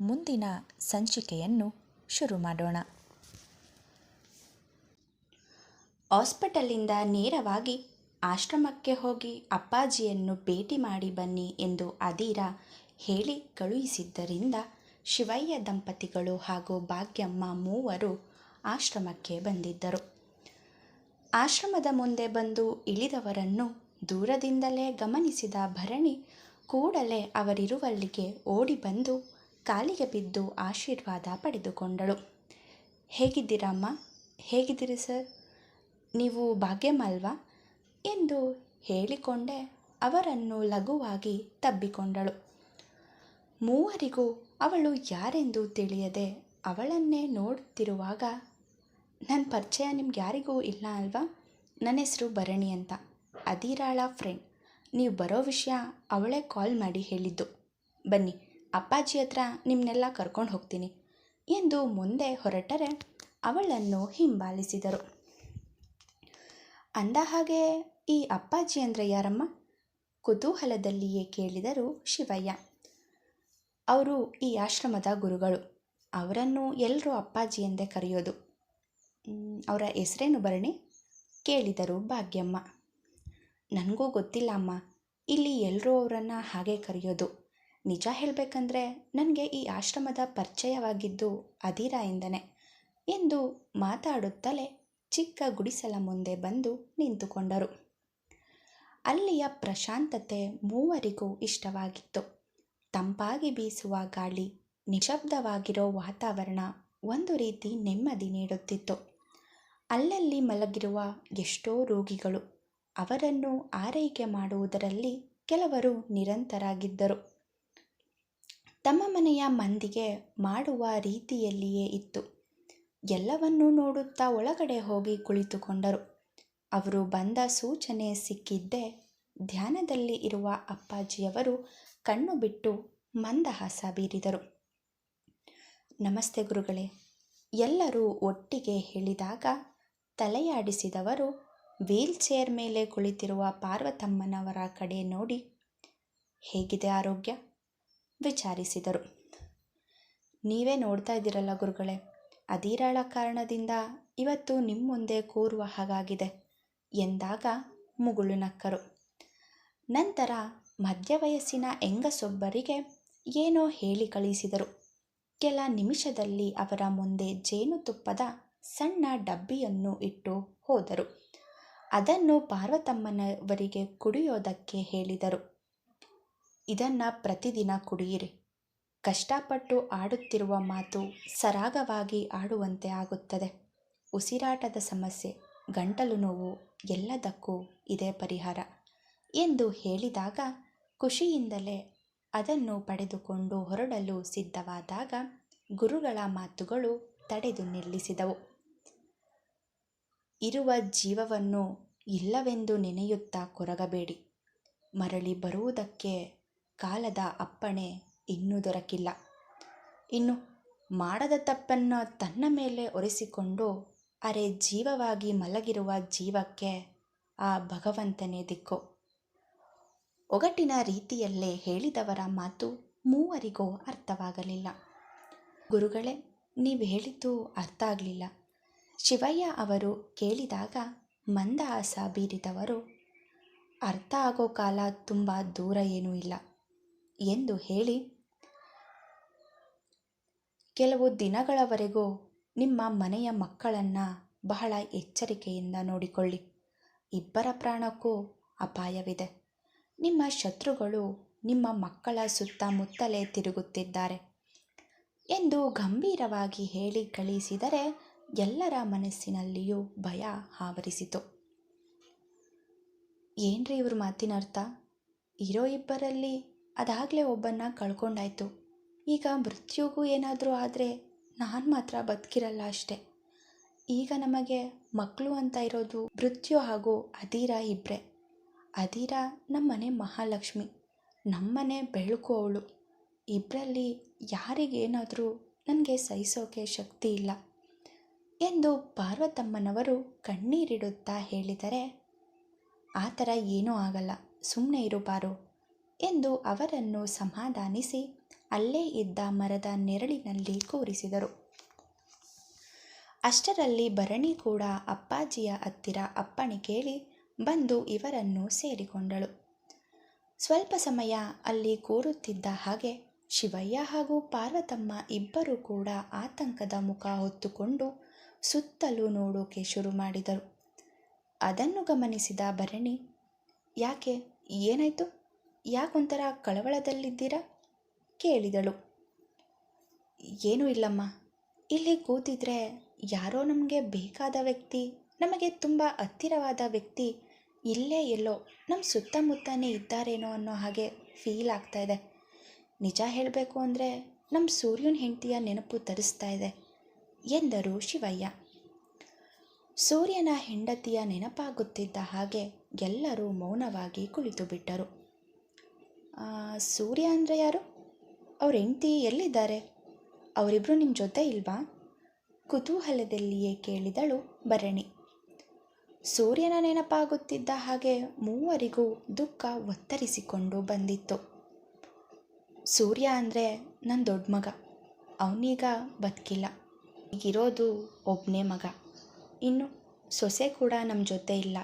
ಮುಂದಿನ ಸಂಚಿಕೆಯನ್ನು ಶುರು ಮಾಡೋಣ. ಹಾಸ್ಪಿಟಲಿಂದ ನೇರವಾಗಿ ಆಶ್ರಮಕ್ಕೆ ಹೋಗಿ ಅಪ್ಪಾಜಿಯನ್ನು ಭೇಟಿ ಮಾಡಿ ಬನ್ನಿ ಎಂದು ಅದೀರ ಹೇಳಿ ಕಳುಹಿಸಿದ್ದರಿಂದ ಶಿವಯ್ಯ ದಂಪತಿಗಳು ಹಾಗೂ ಭಾಗ್ಯಮ್ಮ ಮೂವರು ಆಶ್ರಮಕ್ಕೆ ಬಂದಿದ್ದರು. ಆಶ್ರಮದ ಮುಂದೆ ಬಂದು ಇಳಿದವರನ್ನು ದೂರದಿಂದಲೇ ಗಮನಿಸಿದ ಭರಣಿ ಕೂಡಲೇ ಅವರಿರುವಲ್ಲಿಗೆ ಓಡಿ ಬಂದು ಕಾಲಿಗೆ ಬಿದ್ದು ಆಶೀರ್ವಾದ ಪಡೆದುಕೊಂಡಳು. ಹೇಗಿದ್ದೀರಮ್ಮ ಹೇಗಿದ್ದೀರಿ ಸರ್? ನೀವು ಭಾಗ್ಯಮ್ಮ ಅಲ್ವಾ ಎಂದು ಹೇಳಿಕೊಂಡೇ ಅವರನ್ನು ಲಘುವಾಗಿ ತಬ್ಬಿಕೊಂಡಳು. ಮೂವರಿಗೂ ಅವಳು ಯಾರೆಂದು ತಿಳಿಯದೆ ಅವಳನ್ನೇ ನೋಡುತ್ತಿರುವಾಗ, ನನ್ನ ಪರಿಚಯ ನಿಮ್ಗೆ ಯಾರಿಗೂ ಇಲ್ಲ ಅಲ್ವಾ? ನನ್ನ ಹೆಸರು ಭರಣಿ ಅಂತ. ಅದಿರಾಳ ಫ್ರೆಂಡ್. ನೀವು ಬರೋ ವಿಷಯ ಅವಳೇ ಕಾಲ್ ಮಾಡಿ ಹೇಳಿದ್ದು. ಬನ್ನಿ. ಅಪ್ಪಾಜಿ ಹತ್ರ ನಿಮ್ಮನ್ನೆಲ್ಲ ಕರ್ಕೊಂಡು ಹೋಗ್ತೀನಿ. ಎಂದು ಮುಂದೆ ಹೊರಟರೆ ಅವಳನ್ನು ಹಿಂಬಾಲಿಸಿದರು. ಅಂದ ಹಾಗೆ ಈ ಅಪ್ಪಾಜಿ ಅಂದರೆ ಯಾರಮ್ಮ? ಕುತೂಹಲದಲ್ಲಿಯೇ ಕೇಳಿದರು ಶಿವಯ್ಯ. ಅವರು ಈ ಆಶ್ರಮದ ಗುರುಗಳು. ಅವರನ್ನು ಎಲ್ಲರೂ ಅಪ್ಪಾಜಿ ಎಂದೇ ಕರೆಯೋದು. ಅವರ ಹೆಸರೇನು ಬರಣಿ ಕೇಳಿದರು ಭಾಗ್ಯಮ್ಮ. ನನಗೂ ಗೊತ್ತಿಲ್ಲ ಅಮ್ಮ. ಇಲ್ಲಿ ಎಲ್ಲರೂ ಅವರನ್ನು ಹಾಗೆ ಕರೆಯೋದು. ನಿಜ ಹೇಳಬೇಕಂದ್ರೆ ನನಗೆ ಈ ಆಶ್ರಮದ ಪರಿಚಯವಾಗಿದ್ದು ಅಧೀರಾಯಿಂದನೇ ಎಂದು ಮಾತಾಡುತ್ತಲೇ ಚಿಕ್ಕ ಗುಡಿಸಲ ಮುಂದೆ ಬಂದು ನಿಂತುಕೊಂಡರು. ಅಲ್ಲಿಯ ಪ್ರಶಾಂತತೆ ಮೂವರಿಗೂ ಇಷ್ಟವಾಗಿತ್ತು. ತಂಪಾಗಿ ಬೀಸುವ ಗಾಳಿ, ನಿಶಬ್ದವಾಗಿರೋ ವಾತಾವರಣ ಒಂದು ರೀತಿ ನೆಮ್ಮದಿ ನೀಡುತ್ತಿತ್ತು. ಅಲ್ಲಲ್ಲಿ ಮಲಗಿರುವ ಎಷ್ಟೋ ರೋಗಿಗಳು ಅವರನ್ನು ಆರೈಕೆ ಮಾಡುವುದರಲ್ಲಿ ಕೆಲವರು ನಿರಂತರಾಗಿದ್ದರು. ತಮ್ಮ ಮನೆಯ ಮಂದಿಗೆ ಮಾಡುವ ರೀತಿಯಲ್ಲಿಯೇ ಇತ್ತು. ಎಲ್ಲವನ್ನೂ ನೋಡುತ್ತಾ ಒಳಗಡೆ ಹೋಗಿ ಕುಳಿತುಕೊಂಡರು. ಅವರು ಬಂದ ಸೂಚನೆ ಸಿಕ್ಕಿದ್ದೇ ಧ್ಯಾನದಲ್ಲಿ ಇರುವ ಅಪ್ಪಾಜಿಯವರು ಕಣ್ಣು ಬಿಟ್ಟು ಮಂದಹಾಸ ಬೀರಿದರು. ನಮಸ್ತೆ ಗುರುಗಳೇ, ಎಲ್ಲರೂ ಒಟ್ಟಿಗೆ ಹೇಳಿದಾಗ ತಲೆಯಾಡಿಸಿದವರು ವೀಲ್ ಚೇರ್ ಮೇಲೆ ಕುಳಿತಿರುವ ಪಾರ್ವತಮ್ಮನವರ ಕಡೆ ನೋಡಿ, ಹೇಗಿದೆ ಆರೋಗ್ಯ? ವಿಚಾರಿಸಿದರು. ನೀವೇ ನೋಡ್ತಾ ಇದ್ದೀರಲ್ಲ ಗುರುಗಳೇ ಅದಿರಾಳ ಕಾರಣದಿಂದ ಇವತ್ತು ನಿಮ್ಮ ಮುಂದೆ ಕೂರುವ ಹಾಗಾಗಿದೆ ಎಂದಾಗ ಮುಗುಳು ನಕ್ಕರು. ನಂತರ ಮಧ್ಯವಯಸ್ಸಿನ ಹೆಂಗಸೊಬ್ಬರಿಗೆ ಏನೋ ಹೇಳಿ ಕಳಿಸಿದರು. ಕೆಲ ನಿಮಿಷದಲ್ಲಿ ಅವರ ಮುಂದೆ ಜೇನುತುಪ್ಪದ ಸಣ್ಣ ಡಬ್ಬಿಯನ್ನು ಇಟ್ಟು ಹೋದರು. ಅದನ್ನು ಪಾರ್ವತಮ್ಮನವರಿಗೆ ಕುಡಿಯೋದಕ್ಕೆ ಹೇಳಿದರು. ಇದನ್ನು ಪ್ರತಿದಿನ ಕುಡಿಯಿರಿ. ಕಷ್ಟಪಟ್ಟು ಆಡುತ್ತಿರುವ ಮಾತು ಸರಾಗವಾಗಿ ಆಡುವಂತೆ ಆಗುತ್ತದೆ. ಉಸಿರಾಟದ ಸಮಸ್ಯೆ, ಗಂಟಲು ನೋವು ಎಲ್ಲದಕ್ಕೂ ಇದೇ ಪರಿಹಾರ. ಎಂದು ಹೇಳಿದಾಗ ಖುಷಿಯಿಂದಲೇ ಅದನ್ನು ಪಡೆದುಕೊಂಡು ಹೊರಡಲು ಸಿದ್ಧವಾದಾಗ ಗುರುಗಳ ಮಾತುಗಳು ತಡೆದು ನಿಲ್ಲಿಸಿದವು. ಇರುವ ಜೀವವನ್ನು ಇಲ್ಲವೆಂದು ನೆನೆಯುತ್ತಾ ಕೊರಗಬೇಡಿ. ಮರಳಿ ಬರುವುದಕ್ಕೆ ಕಾಲದ ಅಪ್ಪಣೆ ಇನ್ನೂ ದೊರಕಿಲ್ಲ. ಇನ್ನು ಮಾಡದ ತಪ್ಪನ್ನು ತನ್ನ ಮೇಲೆ ಒರೆಸಿಕೊಂಡು ಅರೆ ಜೀವವಾಗಿ ಮಲಗಿರುವ ಜೀವಕ್ಕೆ ಆ ಭಗವಂತನೇ ದಿಕ್ಕು. ಒಗಟಿನ ರೀತಿಯಲ್ಲೇ ಹೇಳಿದವರ ಮಾತು ಮೂವರಿಗೂ ಅರ್ಥವಾಗಲಿಲ್ಲ. ಗುರುಗಳೇ, ನೀವು ಹೇಳಿದ್ದು ಅರ್ಥ ಆಗಲಿಲ್ಲ. ಶಿವಯ್ಯ ಅವರು ಕೇಳಿದಾಗ ಮಂದಹಾಸ ಬೀರಿದವರು, ಅರ್ಥ ಆಗೋ ಕಾಲ ತುಂಬ ದೂರ ಏನೂ ಇಲ್ಲ. ಎಂದು ಹೇಳಿ, ಕೆಲವು ದಿನಗಳವರೆಗೂ ನಿಮ್ಮ ಮನೆಯ ಮಕ್ಕಳನ್ನು ಬಹಳ ಎಚ್ಚರಿಕೆಯಿಂದ ನೋಡಿಕೊಳ್ಳಿ. ಇಬ್ಬರ ಪ್ರಾಣಕ್ಕೂ ಅಪಾಯವಿದೆ. ನಿಮ್ಮ ಶತ್ರುಗಳು ನಿಮ್ಮ ಮಕ್ಕಳ ಸುತ್ತಮುತ್ತಲೇ ತಿರುಗುತ್ತಿದ್ದಾರೆ ಎಂದು ಗಂಭೀರವಾಗಿ ಹೇಳಿ ಕಳಿಸಿದರೆ ಎಲ್ಲರ ಮನಸ್ಸಿನಲ್ಲಿಯೂ ಭಯ ಆವರಿಸಿತು. ಏನ್ರಿ ಇವ್ರ ಮಾತಿನರ್ಥ? ಇರೋ ಇಬ್ಬರಲ್ಲಿ ಅದಾಗಲೇ ಒಬ್ಬನ್ನ ಕಳ್ಕೊಂಡಾಯ್ತು. ಈಗ ಮೃತ್ಯುಗೂ ಏನಾದರೂ ಆದರೆ ನಾನು ಮಾತ್ರ ಬದುಕಿರಲ್ಲ ಅಷ್ಟೆ. ಈಗ ನಮಗೆ ಮಕ್ಕಳು ಅಂತ ಇರೋದು ಮೃತ್ಯು ಹಾಗೂ ಅಧೀರ ಇಬ್ಬರೇ ಅಧೀರ ನಮ್ಮನೆ ಮಹಾಲಕ್ಷ್ಮಿ, ನಮ್ಮನೆ ಬೆಳಕು ಅವಳು. ಇಬ್ಬರಲ್ಲಿ ಯಾರಿಗೇನಾದರೂ ನನಗೆ ಸಹಿಸೋಕೆ ಶಕ್ತಿ ಇಲ್ಲ ಎಂದು ಪಾರ್ವತಮ್ಮನವರು ಕಣ್ಣೀರಿಡುತ್ತಾ ಹೇಳಿದರೆ, ಆ ಥರ ಏನೂ ಆಗಲ್ಲ ಸುಮ್ಮನೆ ಇರು ಎಂದು ಅವರನ್ನು ಸಮಾಧಾನಿಸಿ ಅಲ್ಲೇ ಇದ್ದ ಮರದ ನೆರಳಿನಲ್ಲಿ ಕೂರಿಸಿದರು. ಅಷ್ಟರಲ್ಲಿ ಭರಣಿ ಕೂಡ ಅಪ್ಪಾಜಿಯ ಹತ್ತಿರ ಅಪ್ಪಣೆ ಕೇಳಿ ಬಂದು ಇವರನ್ನು ಸೇರಿಕೊಂಡಳು. ಸ್ವಲ್ಪ ಸಮಯ ಅಲ್ಲಿ ಕೂರುತ್ತಿದ್ದ ಹಾಗೆ ಶಿವಯ್ಯ ಹಾಗೂ ಪಾರ್ವತಮ್ಮ ಇಬ್ಬರೂ ಕೂಡ ಆತಂಕದ ಮುಖ ಹೊತ್ತುಕೊಂಡು ಸುತ್ತಲೂ ನೋಡೋಕೆ ಶುರು ಮಾಡಿದರು. ಅದನ್ನು ಗಮನಿಸಿದ ಭರಣಿ, ಯಾಕೆ? ಏನಾಯಿತು? ಯಾಕೊಂಥರ ಕಳವಳದಲ್ಲಿದ್ದೀರಾ? ಕೇಳಿದಳು. ಏನೂ ಇಲ್ಲಮ್ಮ. ಇಲ್ಲಿ ಕೂತಿದ್ರೆ ಯಾರೋ ನಮಗೆ ಬೇಕಾದ ವ್ಯಕ್ತಿ, ನಮಗೆ ತುಂಬ ಹತ್ತಿರವಾದ ವ್ಯಕ್ತಿ ಇಲ್ಲೇ ಎಲ್ಲೋ ನಮ್ಮ ಸುತ್ತಮುತ್ತನೇ ಇದ್ದಾರೇನೋ ಅನ್ನೋ ಹಾಗೆ ಫೀಲ್ ಆಗ್ತಾ ಇದೆ. ನಿಜ ಹೇಳಬೇಕು ಅಂದರೆ ನಮ್ಮ ಸೂರ್ಯನ ಹೆಂಡತಿಯ ನೆನಪು ತರಿಸ್ತಾ ಇದೆ ಎಂದರು ಶಿವಯ್ಯ. ಸೂರ್ಯನ ಹೆಂಡತಿಯ ನೆನಪಾಗುತ್ತಿದ್ದ ಹಾಗೆ ಎಲ್ಲರೂ ಮೌನವಾಗಿ ಕುಳಿತು ಬಿಟ್ಟರು ಸೂರ್ಯ ಅಂದರೆ ಯಾರು? ಅವ್ರ ಹೆಂಡತಿ ಎಲ್ಲಿದ್ದಾರೆ? ಅವರಿಬ್ಬರು ನಿಮ್ಮ ಜೊತೆ ಇಲ್ವಾ? ಕುತೂಹಲದಲ್ಲಿಯೇ ಕೇಳಿದಳು ಭರಣಿ. ಸೂರ್ಯನ ನೆನಪಾಗುತ್ತಿದ್ದ ಹಾಗೆ ಮೂವರಿಗೂ ದುಃಖ ಒತ್ತರಿಸಿಕೊಂಡು ಬಂದಿತ್ತು. ಸೂರ್ಯ ಅಂದರೆ ನನ್ನ ದೊಡ್ಡ ಮಗ. ಅವನೀಗ ಬದುಕಿಲ್ಲ. ಈಗಿರೋದು ಒಬ್ಬನೇ ಮಗ. ಇನ್ನು ಸೊಸೆ ಕೂಡ ನಮ್ಮ ಜೊತೆ ಇಲ್ಲ.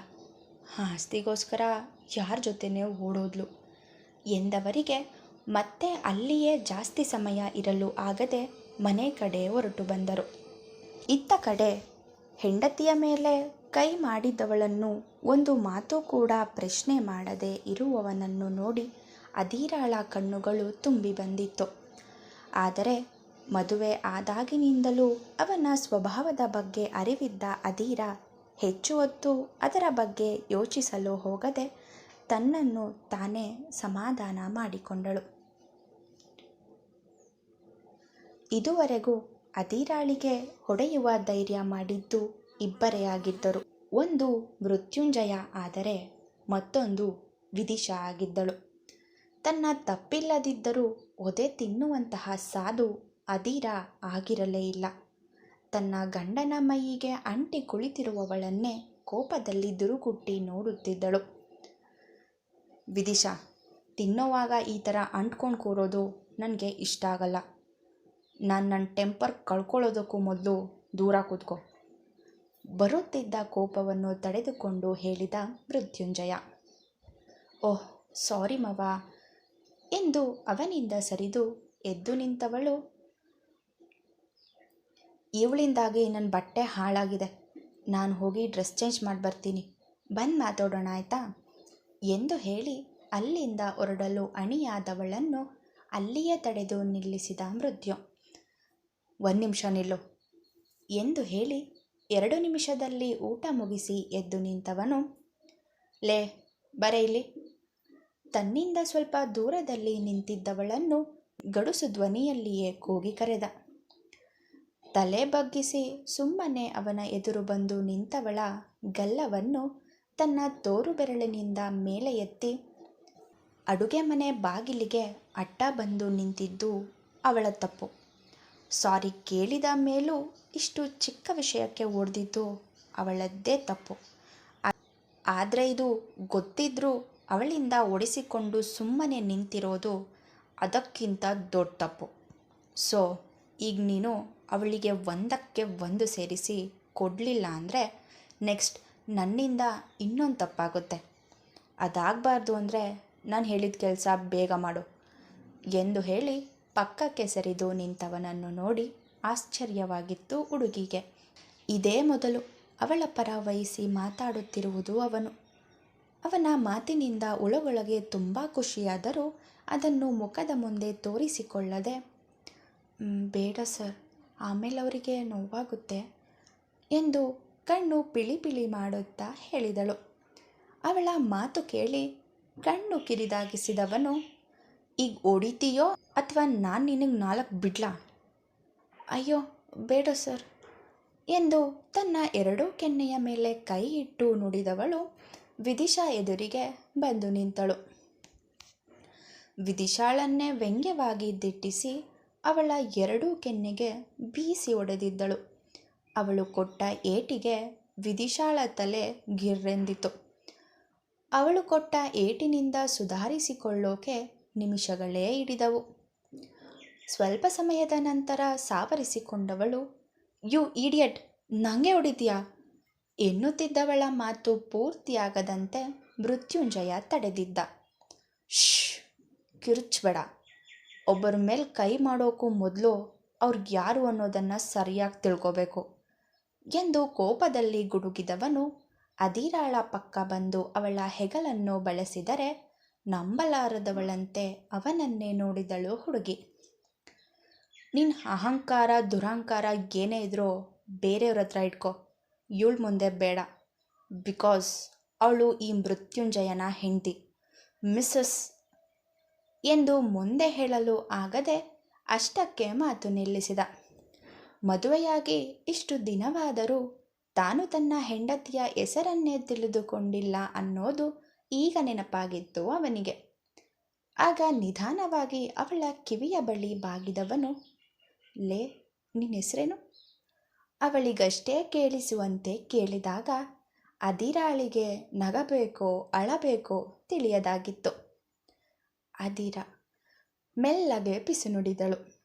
ಆಸ್ತಿಗೋಸ್ಕರ ಯಾರ ಜೊತೆನೇ ಓಡೋದ್ಲು. ಎಂದವರಿಗೆ ಮತ್ತೆ ಅಲ್ಲಿಯೇ ಜಾಸ್ತಿ ಸಮಯ ಇರಲು ಆಗದೆ ಮನೆ ಕಡೆ ಹೊರಟು ಬಂದರು. ಇತ್ತ ಕಡೆ ಹೆಂಡತಿಯ ಮೇಲೆ ಕೈ ಮಾಡಿದವಳನ್ನು ಒಂದು ಮಾತು ಕೂಡ ಪ್ರಶ್ನೆ ಮಾಡದೆ ಇರುವವನನ್ನು ನೋಡಿ ಅಧೀರಾಳ ಕಣ್ಣುಗಳು ತುಂಬಿ ಬಂದಿತ್ತು. ಆದರೆ ಮದುವೆ ಆದಾಗಿನಿಂದಲೂ ಅವನ ಸ್ವಭಾವದ ಬಗ್ಗೆ ಅರಿವಿದ್ದ ಅಧೀರ ಹೆಚ್ಚು ಹೊತ್ತು ಅದರ ಬಗ್ಗೆ ಯೋಚಿಸಲು ಹೋಗದೆ ತನ್ನನ್ನು ತಾನೇ ಸಮಾಧಾನ ಮಾಡಿಕೊಂಡಳು. ಇದುವರೆಗೂ ಅದಿರಾಳಿಗೆ ಹೊಡೆಯುವ ಧೈರ್ಯ ಮಾಡಿದ್ದು ಇಬ್ಬರೇ ಆಗಿದ್ದರು. ಒಂದು ಮೃತ್ಯುಂಜಯ ಆದರೆ ಮತ್ತೊಂದು ವಿದಿಶ ಆಗಿದ್ದಳು. ತನ್ನ ತಪ್ಪಿಲ್ಲದಿದ್ದರೂ ಒದೆ ತಿನ್ನುವಂತಹ ಸಾಧು ಅದೀರ ಆಗಿರಲೇ ಇಲ್ಲ. ತನ್ನ ಗಂಡನ ಮೈಯಿಗೆ ಅಂಟಿ ಕುಳಿತಿರುವವಳನ್ನೇ ಕೋಪದಲ್ಲಿ ದುರುಗುಟ್ಟಿ ನೋಡುತ್ತಿದ್ದಳು. ವಿದಿಶಾ, ತಿನ್ನೋವಾಗ ಈ ಥರ ಅಂಟ್ಕೊಂಡು ಕೂರೋದು ನನಗೆ ಇಷ್ಟ ಆಗಲ್ಲ. ನಾನು ನನ್ನ ಟೆಂಪರ್ ಕಳ್ಕೊಳ್ಳೋದಕ್ಕೂ ಮೊದಲು ದೂರ ಕೂತ್ಕೋ. ಬರುತ್ತಿದ್ದ ಕೋಪವನ್ನು ತಡೆದುಕೊಂಡು ಹೇಳಿದ ಮೃತ್ಯುಂಜಯ. ಓಹ್, ಸಾರಿ ಮವ. ಎಂದು ಅವನಿಂದ ಸರಿದು ಎದ್ದು ನಿಂತವಳು. ಇವಳಿಂದಾಗಿ ನನ್ನ ಬಟ್ಟೆ ಹಾಳಾಗಿದೆ. ನಾನು ಹೋಗಿ ಡ್ರೆಸ್ ಚೇಂಜ್ ಮಾಡಿ ಬರ್ತೀನಿ ಬಂದು ಮಾತಾಡೋಣ, ಆಯಿತಾ? ಎಂದು ಹೇಳಿ ಅಲ್ಲಿಂದ ಹೊರಡಲು ಅಣಿಯಾದವಳನ್ನು ಅಲ್ಲಿಯೇ ತಡೆದು ನಿಲ್ಲಿಸಿದ ಮೃದ್ಯು. ಒಂದು ನಿಮಿಷ ನಿಲ್ಲು ಎಂದು ಹೇಳಿ ಎರಡು ನಿಮಿಷದಲ್ಲಿ ಊಟ ಮುಗಿಸಿ ಎದ್ದು ನಿಂತವನು. ಲೇ, ಬರೆ ಇಲ್ಲಿ. ತನ್ನಿಂದ ಸ್ವಲ್ಪ ದೂರದಲ್ಲಿ ನಿಂತಿದ್ದವಳನ್ನು ಗಡುಸು ಧ್ವನಿಯಲ್ಲಿಯೇ ಕೂಗಿ ಕರೆದ. ತಲೆ ಬಗ್ಗಿಸಿ ಸುಮ್ಮನೆ ಅವನ ಎದುರು ಬಂದು ನಿಂತವಳ ಗಲ್ಲವನ್ನು ತನ್ನ ತೋರು ಬೆರಳಿನಿಂದ ಮೇಲೆ ಎತ್ತಿ ಅಡುಗೆ ಮನೆ ಬಾಗಿಲಿಗೆ ಅಟ್ಟ ಬಂದು ನಿಂತಿದ್ದು ಅವಳ ತಪ್ಪು. ಸಾರಿ ಕೇಳಿದ ಮೇಲೂ ಇಷ್ಟು ಚಿಕ್ಕ ವಿಷಯಕ್ಕೆ ಓಡ್ದಿದ್ದು ಅವಳದ್ದೇ ತಪ್ಪು. ಆದರೆ ಇದು ಗೊತ್ತಿದ್ರೂ ಅವಳಿಂದ ಓಡಿಸಿಕೊಂಡು ಸುಮ್ಮನೆ ನಿಂತಿರೋದು ಅದಕ್ಕಿಂತ ದೊಡ್ಡ ತಪ್ಪು. ಸೊ, ಈಗ ನೀನು ಅವಳಿಗೆ ಒಂದಕ್ಕೆ ಒಂದು ಸೇರಿಸಿ ಕೊಡಲಿಲ್ಲ ಅಂದರೆ ನೆಕ್ಸ್ಟ್ ನನ್ನಿಂದ ಇನ್ನೊಂದು ತಪ್ಪಾಗುತ್ತೆ. ಅದಾಗಬಾರ್ದು ಅಂದರೆ ನಾನು ಹೇಳಿದ ಕೆಲಸ ಬೇಗ ಮಾಡು. ಎಂದು ಹೇಳಿ ಪಕ್ಕಕ್ಕೆ ಸರಿದು ನಿಂತವನನ್ನು ನೋಡಿ ಆಶ್ಚರ್ಯವಾಗಿತ್ತು ಹುಡುಗಿಗೆ. ಇದೇ ಮೊದಲು ಅವಳ ಪರ ವಹಿಸಿ ಮಾತಾಡುತ್ತಿರುವುದು ಅವನು. ಅವನ ಮಾತಿನಿಂದ ಒಳಗೊಳಗೆ ತುಂಬ ಖುಷಿಯಾದರೂ ಅದನ್ನು ಮುಖದ ಮುಂದೆ ತೋರಿಸಿಕೊಳ್ಳದೆ ಬೇಡ ಸರ್ ಆಮೇಲೆ ಅವರಿಗೆ ನೋವಾಗುತ್ತೆ ಎಂದು ಕಣ್ಣು ಪಿಳಿ ಪಿಳಿ ಮಾಡುತ್ತಾ ಹೇಳಿದಳು. ಅವಳ ಮಾತು ಕೇಳಿ ಕಣ್ಣು ಕಿರಿದಾಗಿಸಿದವನು, ಈಗ ಹೊಡಿತೀಯೋ ಅಥವಾ ನಾನು ನಿನಗೆ ನಾಲ್ಕು ಬಿಡ್ಲಾ? ಅಯ್ಯೋ, ಬೇಡ ಸರ್. ಎಂದು ತನ್ನ ಎರಡೂ ಕೆನ್ನೆಯ ಮೇಲೆ ಕೈ ಇಟ್ಟು ನುಡಿದವಳು ವಿದಿಶಾ ಎದುರಿಗೆ ಬಂದು ನಿಂತಳು. ವಿದಿಶಾಳನ್ನೇ ವ್ಯಂಗ್ಯವಾಗಿ ದಿಟ್ಟಿಸಿ ಅವಳ ಎರಡೂ ಕೆನ್ನೆಗೆ ಬೀಸಿ ಹೊಡೆದಿದ್ದಳು ಅವಳು ಕೊಟ್ಟ ಏಟಿಗೆ ವಿದಿಶಾಳ ತಲೆ ಗಿರ್ರೆಂದಿತು. ಅವಳು ಕೊಟ್ಟ ಏಟಿನಿಂದ ಸುಧಾರಿಸಿಕೊಳ್ಳೋಕೆ ನಿಮಿಷಗಳೇ ಹಿಡಿದವು. ಸ್ವಲ್ಪ ಸಮಯದ ನಂತರ ಸಾವರಿಸಿಕೊಂಡವಳು, ಯು ಈಡಿಯಟ್ ನಂಗೆ ಹೊಡಿತೀಯಾ? ಎನ್ನುತ್ತಿದ್ದವಳ ಮಾತು ಪೂರ್ತಿಯಾಗದಂತೆ ಮೃತ್ಯುಂಜಯ ತಡೆದಿದ್ದ. ಶ್ ಕಿರುಚ್ಬೇಡ. ಒಬ್ಬರ ಮೇಲೆ ಕೈ ಮಾಡೋಕ್ಕೂ ಮೊದಲು ಅವ್ರಿಗೆ ಯಾರು ಅನ್ನೋದನ್ನು ಸರಿಯಾಗಿ ತಿಳ್ಕೋಬೇಕು. ಎಂದು ಕೋಪದಲ್ಲಿ ಗುಡುಗಿದವನು, ಅದಿರಾಳ ಪಕ್ಕ ಬಂದು ಅವಳ ಹೆಗಲನ್ನು ಬಳಸಿದರೆ ನಂಬಲಾರದವಳಂತೆ ಅವನನ್ನೇ ನೋಡಿದಳು ಹುಡುಗಿ. ನಿನ್ನ ಅಹಂಕಾರ, ದುರಹಂಕಾರ ಏನೇ ಇದ್ರೂ ಬೇರೆಯವ್ರ ಹತ್ರ ಇಟ್ಕೋ. ಇವಳು ಮುಂದೆ ಬೇಡ. ಬಿಕಾಸ್ ಅವಳು ಈ ಮೃತ್ಯುಂಜಯನ ಹೆಂಡತಿ. ಮಿಸ್ಸಸ್ ಎಂದು ಮುಂದೆ ಹೇಳಲು ಆಗದೆ ಅಷ್ಟಕ್ಕೆ ಮಾತು ನಿಲ್ಲಿಸಿದ. ಮದುವೆಯಾಗಿ ಇಷ್ಟು ದಿನವಾದರೂ ತಾನು ತನ್ನ ಹೆಂಡತಿಯ ಹೆಸರನ್ನೇ ತಿಳಿದುಕೊಂಡಿಲ್ಲ ಅನ್ನೋದು ಈಗ ನೆನಪಾಗಿತ್ತು ಅವನಿಗೆ. ಆಗ ನಿಧಾನವಾಗಿ ಅವಳ ಕಿವಿಯ ಬಳಿ ಬಾಗಿದವನು, ಲೇ ನಿನ್ನ ಹೆಸರೇನು? ಅವಳಿಗಷ್ಟೇ ಕೇಳಿಸುವಂತೆ ಕೇಳಿದಾಗ ಅದಿರಾಳಿಗೆ ನಗಬೇಕೋ, ಅಳಬೇಕೋ ತಿಳಿಯದಾಗಿತ್ತು. ಅದಿರ ಮೆಲ್ಲಗೆ ಪಿಸು ನುಡಿದಳು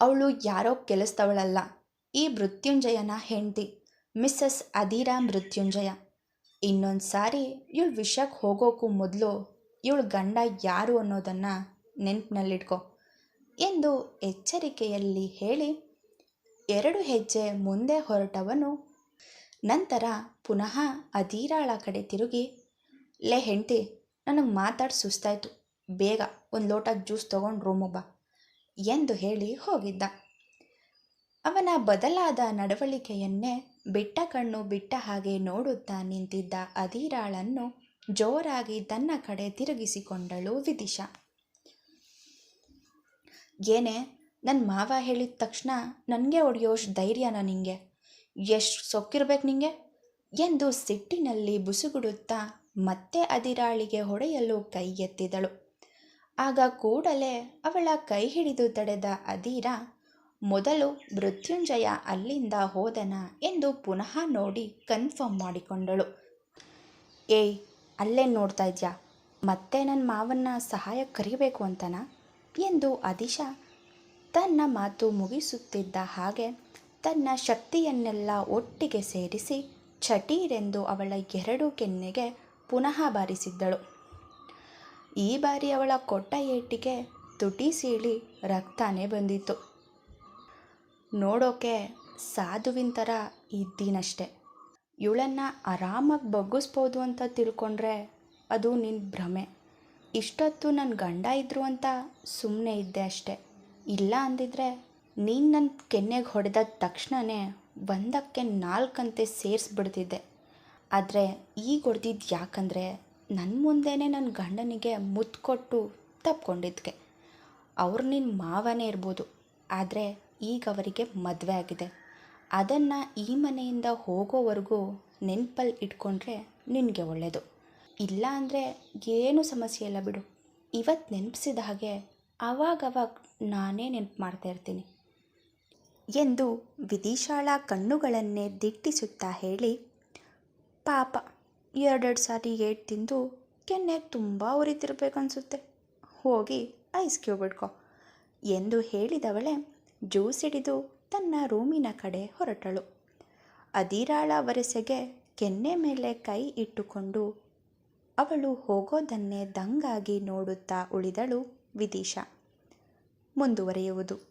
ಅವಳು ಯಾರೋ ಕೆಲಸದವಳಲ್ಲ ಈ ಮೃತ್ಯುಂಜಯನ ಹೆಂಡತಿ, ಮಿಸ್ಸಸ್ ಅದಿರಾ ಮೃತ್ಯುಂಜಯ. ಇನ್ನೊಂದು ಸಾರಿ ಇವಳು ವಿಷಕ್ಕೆ ಹೋಗೋಕ್ಕೂ ಮೊದಲು ಇವಳು ಗಂಡ ಯಾರು ಅನ್ನೋದನ್ನು ನೆನಪಿನಲ್ಲಿಟ್ಕೊ. ಎಂದು ಎಚ್ಚರಿಕೆಯಲ್ಲಿ ಹೇಳಿ, ಎರಡು ಹೆಜ್ಜೆ ಮುಂದೆ ಹೊರಟವನು. ನಂತರ ಪುನಃ ಅಧೀರಾಳ ಕಡೆ ತಿರುಗಿ, ಲೇ ಹೆಂಡ್ತಿ, ನನಗೆ ಮಾತಾಡಿ ಸುಸ್ತಾಯಿತು. ಬೇಗ ಒಂದು ಲೋಟ ಜ್ಯೂಸ್ ತೊಗೊಂಡು ರೂಮಿಗೆ ಬಾ. ಎಂದು ಹೇಳಿ ಹೋಗಿದ್ದ. ಅವನ ಬದಲಾದ ನಡವಳಿಕೆಯನ್ನೇ ಬಿಟ್ಟ ಕಣ್ಣು ಬಿಟ್ಟ ಹಾಗೆ ನೋಡುತ್ತಾ ನಿಂತಿದ್ದ ಅಧೀರಾಳನ್ನು ಜೋರಾಗಿ ತನ್ನ ಕಡೆ ತಿರುಗಿಸಿಕೊಂಡಳು ವಿದಿಶಾ. ಏನೇ ನನ್ನ ಮಾವ ಹೇಳಿದ ತಕ್ಷಣ ನನಗೆ ಹೊಡೆಯೋಷ್ಟು ಧೈರ್ಯನ ನಿಂಗೆ. ಎಷ್ಟು ಸೊಕ್ಕಿರ್ಬೇಕು ನಿಂಗೆ? ಎಂದು ಸಿಟ್ಟಿನಲ್ಲಿ ಬುಸುಗುಡುತ್ತಾ ಮತ್ತೆ ಅದಿರಾಳಿಗೆ ಹೊಡೆಯಲು ಕೈ ಎತ್ತಿದಳು. ಆಗ ಕೂಡಲೇ ಅವಳ ಕೈ ಹಿಡಿದು ತಡೆದ ಅಧೀರ, ಮೊದಲು ಮೃತ್ಯುಂಜಯ ಅಲ್ಲಿಂದ ಹೋದನ? ಎಂದು ಪುನಃ ನೋಡಿ ಕನ್ಫರ್ಮ್ ಮಾಡಿಕೊಂಡಳು. ಏಯ್, ಅಲ್ಲೇ ನೋಡ್ತಾ ಇದ್ಯಾ? ಮತ್ತೆ ನನ್ನ ಮಾವನ್ನ ಸಹಾಯ ಕರಿಬೇಕು ಅಂತನಾ? ಎಂದು ಅದಿಶಾ ತನ್ನ ಮಾತು ಮುಗಿಸುತ್ತಿದ್ದ ಹಾಗೆ ತನ್ನ ಶಕ್ತಿಯನ್ನೆಲ್ಲ ಒಟ್ಟಿಗೆ ಸೇರಿಸಿ ಚಟೀರೆಂದು ಅವಳ ಎರಡು ಕೆನ್ನೆಗೆ ಪುನಃ ಬಾರಿಸಿದ್ದಳು. ಈ ಬಾರಿ ಅವಳ ಕೊಟ್ಟ ಏಟಿಗೆ ತುಟಿ ಸೀಳಿ ರಕ್ತನೇ ಬಂದಿತ್ತು. ನೋಡೋಕೆ ಸಾಧುವಿನ ಥರ ಇದ್ದೀನಷ್ಟೆ. ಇವಳನ್ನು ಆರಾಮಾಗಿ ಬಗ್ಗಿಸ್ಬೋದು ಅಂತ ತಿಳ್ಕೊಂಡ್ರೆ ಅದು ನಿನ್ನ ಭ್ರಮೆ. ಇಷ್ಟೊತ್ತು ನನ್ನ ಗಂಡ ಇದ್ರು ಅಂತ ಸುಮ್ಮನೆ ಇದ್ದೆ ಅಷ್ಟೆ. ಇಲ್ಲ ಅಂದಿದ್ರೆ ನೀನು ನನ್ನ ಕೆನ್ನೆಗೆ ಹೊಡೆದ ತಕ್ಷಣವೇ ಒಂದಕ್ಕೆ ನಾಲ್ಕಂತೆ ಸೇರಿಸ್ಬಿಡ್ತಿದ್ದೆ. ಆದರೆ ಈಗ ಹೊಡೆದಿದ್ದು ಯಾಕಂದರೆ ನನ್ನ ಮುಂದೆನೇ ನನ್ನ ಗಂಡನಿಗೆ ಮುತ್ತು ಕೊಟ್ಟು ಅವ್ರು ನಿನ್ನ ಮಾವನೇ ಇರ್ಬೋದು. ಆದರೆ ಈಗ ಅವರಿಗೆ ಮದುವೆ ಆಗಿದೆ. ಅದನ್ನು ಈ ಮನೆಯಿಂದ ಹೋಗೋವರೆಗೂ ನೆನಪಲ್ಲಿ ಇಟ್ಕೊಂಡ್ರೆ ನಿನಗೆ ಒಳ್ಳೆಯದು ಇಲ್ಲ ಅಂದರೆ ಏನೂ ಸಮಸ್ಯೆ ಇಲ್ಲ ಬಿಡು. ಇವತ್ತು ನೆನಪಿಸಿದ ಹಾಗೆ ಅವಾಗವಾಗ ನಾನೇ ನೆನಪು ಮಾಡ್ತಾ ಇರ್ತೀನಿ. ಎಂದು ವಿದಿಶಾಳ ಕಣ್ಣುಗಳನ್ನೇ ದಿಟ್ಟಿಸುತ್ತಾ ಹೇಳಿ, ಪಾಪ. ಎರಡೆರಡು ಸಾರಿ ಏಟ್ ತಿಂದು ಕೆನ್ನೆ ತುಂಬ ಉರಿತಿರ್ಬೇಕನ್ಸುತ್ತೆ. ಹೋಗಿ ಐಸ್ ಕ್ಯೂಬ್ ಇಡ್ಕೊ ಎಂದು ಹೇಳಿದವಳೆ ಜ್ಯೂಸ್ ಹಿಡಿದು ತನ್ನ ರೂಮಿನ ಕಡೆ ಹೊರಟಳು. ಅದಿರಾಳ ವರಸೆಗೆ ಕೆನ್ನೆ ಮೇಲೆ ಕೈ ಇಟ್ಟುಕೊಂಡು ಅವಳು ಹೋಗೋದನ್ನೇ ದಂಗಾಗಿ ನೋಡುತ್ತಾ ಉಳಿದಳು ವಿದಿಶಾ. ಮುಂದುವರಿಯುವುದು.